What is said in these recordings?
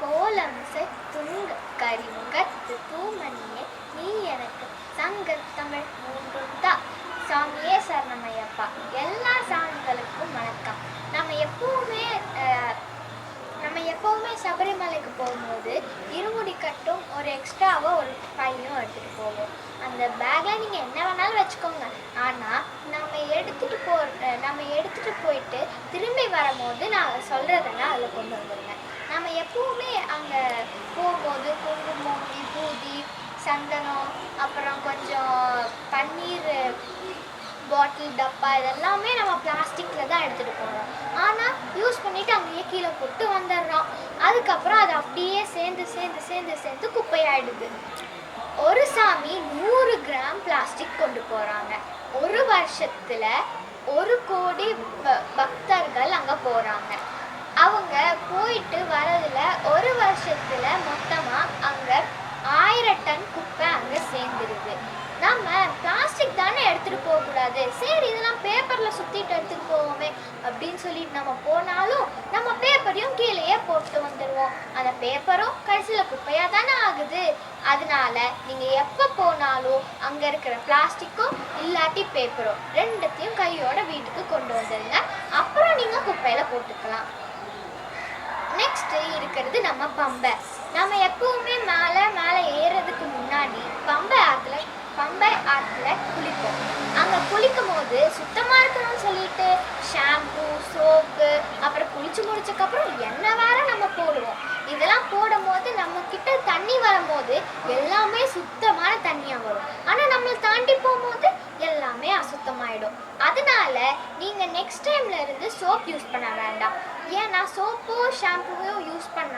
கோலமிசை துங்க கரிமுகத்து பூமணியே நீ எனக்கு சங்க தமிழ் மூன்றுந்தா சாமியே சரணமையப்பா. எல்லா சாமிகளுக்கும் வணக்கம். நம்ம எப்பவுமே நம்ம எப்பவுமே சபரிமலைக்கு போகும்போது இருமுடி கட்டும் ஒரு எக்ஸ்ட்ராவாக ஒரு பையும் எடுத்துட்டு போவோம். அந்த பேக்ல நீங்கள் என்ன வேணாலும் வச்சுக்கோங்க. ஆனால் நம்ம எடுத்துகிட்டு போ நம்ம எடுத்துகிட்டு போயிட்டு திரும்பி வரும்போது நான் சொல்கிறதெல்லாம் அதில் கொண்டு வந்துருங்க. நம்ம எப்பவுமே அங்கே போகும்போது குங்குமம் விபூதி சந்தனம் அப்புறம் கொஞ்சம் பன்னீர் பாட்டில் டப்பா இதெல்லாமே நம்ம பிளாஸ்டிக்கில் தான் எடுத்துகிட்டு போகிறோம் ஆனால் யூஸ் பண்ணிவிட்டு அங்கேயே கீழே போட்டு வந்துடுறோம். அதுக்கப்புறம் அது அப்படியே சேர்ந்து சேர்ந்து சேர்ந்து சேர்ந்து குப்பையாயிடுது. ஒரு சாமி நூறு கிராம் பிளாஸ்டிக் கொண்டு போகிறாங்க ஒரு வருஷத்தில் ஒரு கோடி ப- பக்தர்கள் அங்கே போகிறாங்க அவங்க போயிட்டு வரதுல ஒரு வருஷத்துல மொத்தமா அங்க ஆயிரம் டன் குப்பை அங்க சேர்ந்துருது. நம்ம பிளாஸ்டிக் தானே எடுத்துட்டு போக கூடாது. சரி இதெல்லாம் பேப்பர்ல சுத்திட்டு எடுத்துட்டு போவோமே அப்படின்னு சொல்லிட்டு நம்ம போனாலும் நம்ம பேப்பரையும் கீழேயே போட்டு வந்துடுவோம் அந்த பேப்பரும் கடைசியில குப்பையா தானே ஆகுது. அதனால நீங்க எப்ப போனாலும் அங்க இருக்கிற பிளாஸ்டிக்கும் இல்லாட்டி பேப்பரும் ரெண்டுத்தையும் கையோட வீட்டுக்கு கொண்டு வந்துருங்க. அப்புறம் நீங்க குப்பையில போட்டுக்கலாம். நெக்ஸ்ட்டு இருக்கிறது நம்ம பம்பை. நம்ம எப்பவுமே மேலே மேலே ஏறுறதுக்கு முன்னாடி பம்பை ஆற்றுல பம்பை ஆற்றுல குளிப்போம். அங்கே குளிக்கும் போது சுத்தமாக இருக்கணும்னு சொல்லிட்டு ஷாம்பு சோப்பு அப்புறம் குளிச்சு முடிச்சக்கப்புறம் எண்ணெய் வேற நம்ம போடுவோம். இதெல்லாம் போடும்போது நம்ம கிட்ட தண்ணி வரும்போது எல்லாமே சுத்தமான தண்ணியாக வரும். ஆனால் நம்மளை தாண்டி போகும்போது எல்லாமே அசுத்தமாயிடும். அதனால நீங்கள் நெக்ஸ்ட் டைம்ல இருந்து சோப் யூஸ் பண்ண வேண்டாம். ஏன்னா சோப்போ ஷாம்புவோ யூஸ் பண்ண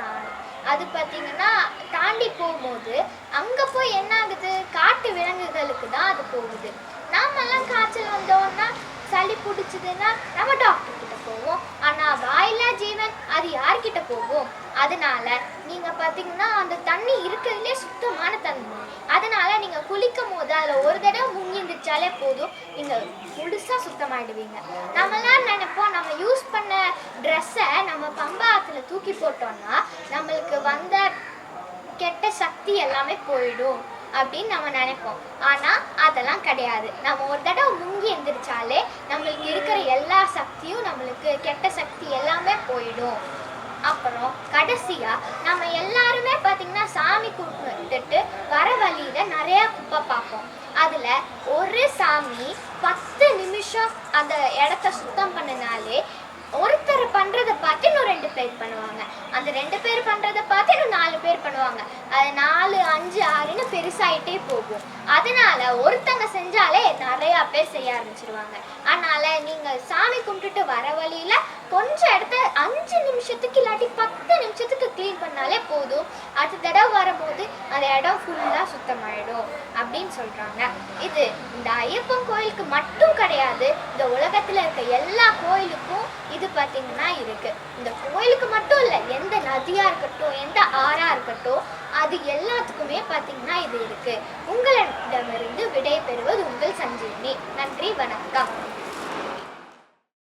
அது பார்த்தீங்கன்னா தாண்டி போகும்போது அங்கே போய் என்ன ஆகுது? காட்டு விலங்குகளுக்கு தான் அது போகுது. நாமெல்லாம் காய்ச்சல் வந்தோன்னா சளி பிடிச்சதுன்னா நம்ம டாக்டர் கிட்ட போவோம். நான் வாயில்லா ஜீவன் அது யார்கிட்ட போகும்? அதனால நீங்க பாத்தீங்கன்னா அந்த தண்ணி இருக்கிறதுலே சுத்தமான தண்ணி. அதனால நீங்க குளிக்கும் போது அதுல ஒரு தடவை முங்கி இருந்துச்சாலே போதும். நீங்க முழுசா சுத்தமாயிடுவீங்க. நம்மளாம் நினைப்போம் நம்ம யூஸ் பண்ண ட்ரெஸ்ஸை நம்ம பம்பா ஆத்துல தூக்கி போட்டோம்னா நம்மளுக்கு வந்த கெட்ட சக்தி எல்லாமே போயிடும். அப்படின்னு நம்ம நினைப்போம். ஆனால் அதெல்லாம் கிடையாது. நம்ம ஒரு தடவை முங்கி எந்திரிச்சாலே நம்மளுக்கு இருக்கிற எல்லா சக்தியும் நம்மளுக்கு கெட்ட சக்தி எல்லாமே போயிடும். அப்புறம் கடைசியா நம்ம எல்லாருமே பார்த்தீங்கன்னா சாமி கும்பிட்டுட்டு வர வழியில நிறைய குப்பை பார்ப்போம். அதுல ஒரு சாமி பத்து நிமிஷம் அந்த இடத்த சுத்தம் பண்ணினாலே ஒருத்தர் பண்றத பார்த்து இன்னும் ரெண்டு பேர் பண்ணுவாங்க. அந்த ரெண்டு பேர் பண்றத பார்த்து பண்ணுவாங்க அது நாலு அஞ்சு ஆறுன்னு பெருசாயிட்டே போகும். அதனால ஒருத்தங்க செஞ்சாலே நிறையா பேர் செய்ய ஆரம்பிச்சிருவாங்க. அதனால நீங்க சாமி கும்பிட்டுட்டு வர வழியில கொஞ்சம் இடத்த அஞ்சு நிமிஷத்துக்கு இல்லாட்டி பத்து க்ளீன் பண்ணாலே போதும். அடுத்த தடவை வரும்போது அந்த இடம் ஃபுல்லாக சுத்தமாயிடும் அப்படின்னு சொல்கிறாங்க இது இந்த ஐயப்பன் கோயிலுக்கு மட்டும் கிடையாது இந்த உலகத்தில் இருக்க எல்லா கோயிலுக்கும் இது பார்த்திங்கன்னா இருக்குது இந்த கோயிலுக்கு மட்டும் இல்லை எந்த நதியாக இருக்கட்டும் எந்த ஆறாக இருக்கட்டும் அது எல்லாத்துக்குமே பார்த்திங்கன்னா இது இருக்குது உங்களிடமிருந்து விடை பெறுவது உங்கள் சஞ்சீவினி. நன்றி வணக்கம்.